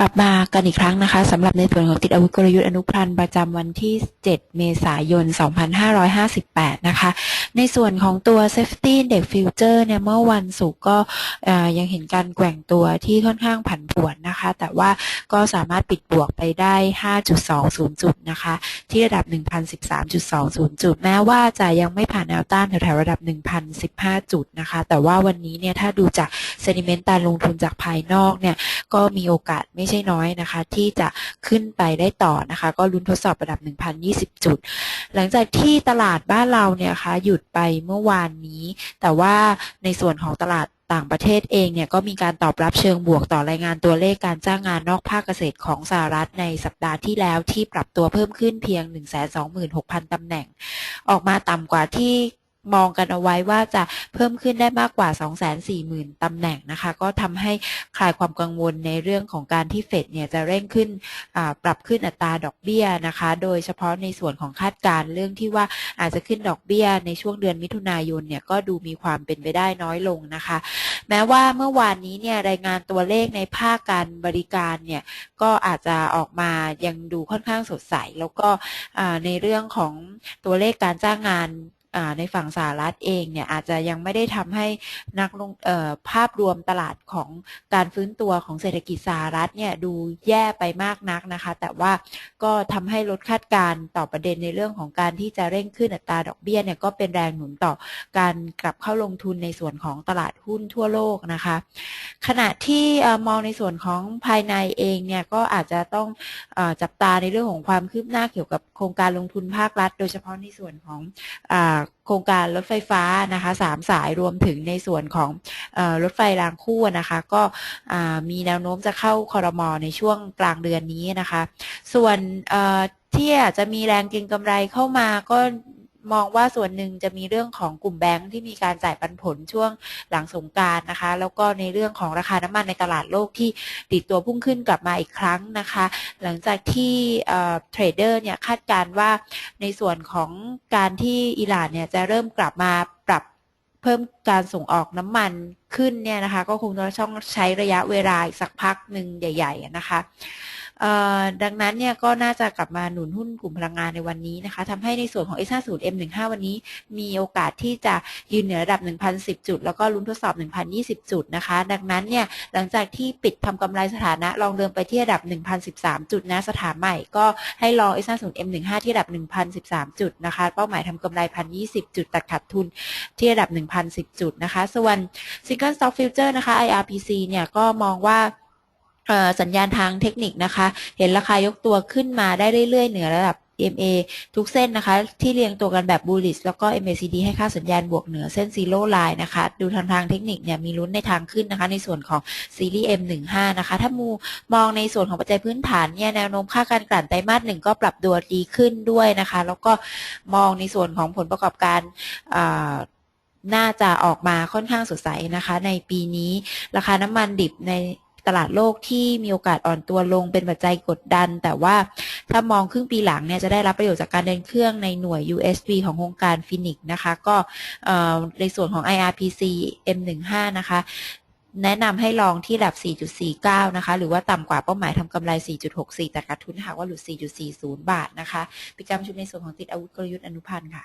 กลับมากันอีกครั้งนะคะสำหรับในส่วนของติดอาวุธกลยุทธ์อนุพันธ์ประจำวันที่ 7 เมษายน 2558 นะคะ ในส่วนของตัว Safety Index Future เนี่ยเมื่อวันศุกร์ก็ยังเห็นการแกว่งตัวที่ค่อนข้างผันผวนนะคะ แต่ว่าก็สามารถปิดบวกไปได้ 5.20 จุดนะคะ ที่ระดับ 1,013.20 จุด แม้ว่าจะยังไม่ผ่านแนวต้านแถวๆระดับ 1,015 จุดนะคะ แต่ว่าวันนี้เนี่ยถ้าดูจาก sentiment การลงทุนจากภายนอกเนี่ย ก็มีโอกาสไม่ใช่น้อยนะคะ ที่จะขึ้นไปได้ต่อนะคะ ก็ลุ้นทดสอบระดับ 1,020 จุด หลังจากที่ตลาดบ้านเราเนี่ยคะหยุดไปเมื่อวานนี้ แต่ว่าในส่วนของตลาดต่างประเทศเองเนี่ยก็มีการตอบรับเชิงบวกต่อรายงานตัวเลขการจ้างงานนอกภาคเกษตรของสหรัฐในสัปดาห์ที่แล้วที่ปรับตัวเพิ่มขึ้นเพียง 126,000ตำแหน่ง ออกมาต่ำกว่าที่ มองกันเอาไว้ว่าจะเพิ่มขึ้นได้มากกว่า 240,000 ตำแหน่งนะคะ ก็ทำให้คลายความกังวลในเรื่องของการที่เฟดเนี่ยจะเร่งขึ้นปรับขึ้นอัตราดอกเบี้ยนะคะ โดยเฉพาะในส่วนของคาดการณ์เรื่องที่ว่าอาจจะขึ้นดอกเบี้ยในช่วงเดือนมิถุนายนเนี่ยก็ดูมีความเป็นไปได้น้อยลงนะคะ แม้ว่าเมื่อวานนี้เนี่ยรายงานตัวเลขในภาคการบริการเนี่ยก็อาจจะออกมายังดูค่อนข้างสดใส แล้วก็ในเรื่องของตัวเลขการจ้างงาน ในฝั่งสหรัฐเองเนี่ยอาจจะยังไม่ได้ทำให้นักลงภาพรวมตลาดของการฟื้นตัวของเศรษฐกิจสหรัฐเนี่ยดูแย่ไปมากนักนะคะ แต่ว่าก็ทำให้ลดคาดการณ์ต่อประเด็นในเรื่องของการที่จะเร่งขึ้นอัตราดอกเบี้ยเนี่ยก็เป็นแรงหนุนต่อการกลับเข้าลงทุนในส่วนของตลาดหุ้นทั่วโลกนะคะ ขณะที่มองในส่วนของภายในเองเนี่ยก็อาจจะต้องอจับตาในเรื่องของความคืบหน้าเกี่ยวกับโครงการลงทุนภาครัฐ โดยเฉพาะในส่วนของอโครงการรถไฟฟ้านะคะสามสายรวมถึงในส่วนของอรถไฟรางคู่นะคะ ก็มีแนวโน้มจะเข้าคอรมอในช่วงกลางเดือนนี้นะคะ ส่วนที่อาจจะมีแรงเก็งกำไรเข้ามาก็ มองว่าส่วนหนึ่งจะมีเรื่องของกลุ่มแบงค์ที่มีการจ่ายปันผลช่วงหลังสงการนะคะ แล้วก็ในเรื่องของราคาน้ำมันในตลาดโลกที่ติดตัวพุ่งขึ้นกลับมาอีกครั้งนะคะ หลังจากที่เทรดเดอร์เนี่ยคาดการณ์ว่าในส่วนของการที่อิหร่านเนี่ยจะเริ่มกลับมาปรับเพิ่มการส่งออกน้ำมันขึ้นเนี่ยนะคะ ก็คงต้องใช้ระยะเวลาอีกสักพักหนึ่งใหญ่ ๆ นะคะ ดังนั้นเนี่ยก็น่าจะกลับมาหนุนหุ้นกลุ่มพลังงานในวันนี้นะคะทำให้ในส่วนของ S50 M15 วันนี้ มีโอกาสที่จะยืนเหนือระดับ 1,010 จุด แล้วก็ลุ้นทดสอบ 1,020 จุดนะคะ ดังนั้นเนี่ยหลังจากที่ปิดทำกำไรสถานะลองเดิมไปที่ระดับ 1,013 จุดนะสถานใหม่ก็ให้ลอง S50 M15 ที่ระดับ 1,013 จุดนะคะ เป้าหมายทำกำไร 1,020 จุดตัดขาดทุนที่ระดับ 1,010 จุดนะคะ ส่วน Single Stock Future นะคะ IRPC เนี่ยก็มองว่า สัญญาณทางเทคนิคนะคะ เห็นราคายกตัวขึ้นมาได้เรื่อยๆ เหนือระดับ EMA ทุกเส้นนะคะ ที่เรียงตัวกันแบบ bullish แล้วก็ MACD ให้ค่าสัญญาณบวกเหนือเส้น zero line นะคะ ดูทางทางเทคนิคเนี่ยมีลุ้นในทางขึ้นนะคะ ในส่วนของซีรีส์ M15 นะคะ ถ้ามูมองในส่วนของปัจจัยพื้นฐานเนี่ยแนวโน้มค่าการกลั่นไตรมาสหนึ่งก็ปรับตัวดีขึ้นด้วยนะคะ แล้วก็มองในส่วนของผลประกอบการน่าจะออกมาค่อนข้างสดใสนะคะ ในปีนี้ราคาน้ำมันดิบใน ตลาดโลกที่มีโอกาสอ่อนตัวลงเป็นปัจจัยกดดัน แต่ว่าถ้ามองครึ่งปีหลังเนี่ยจะได้รับประโยชน์จากการเดินเครื่องในหน่วย USB ของโครงการฟินิกนะคะ ก็ในส่วนของ IRPC M15 นะคะแนะนำให้ลองที่ระดับ 4.49 นะคะ หรือว่าต่ำกว่าเป้าหมายทำกำไร 4.64 แต่ขาดทุนหากว่าหลุด 4.40 บาทนะคะปิกรรมชุดในส่วนของติดอาวุธกลยุทธ์อนุพันธ์ค่ะ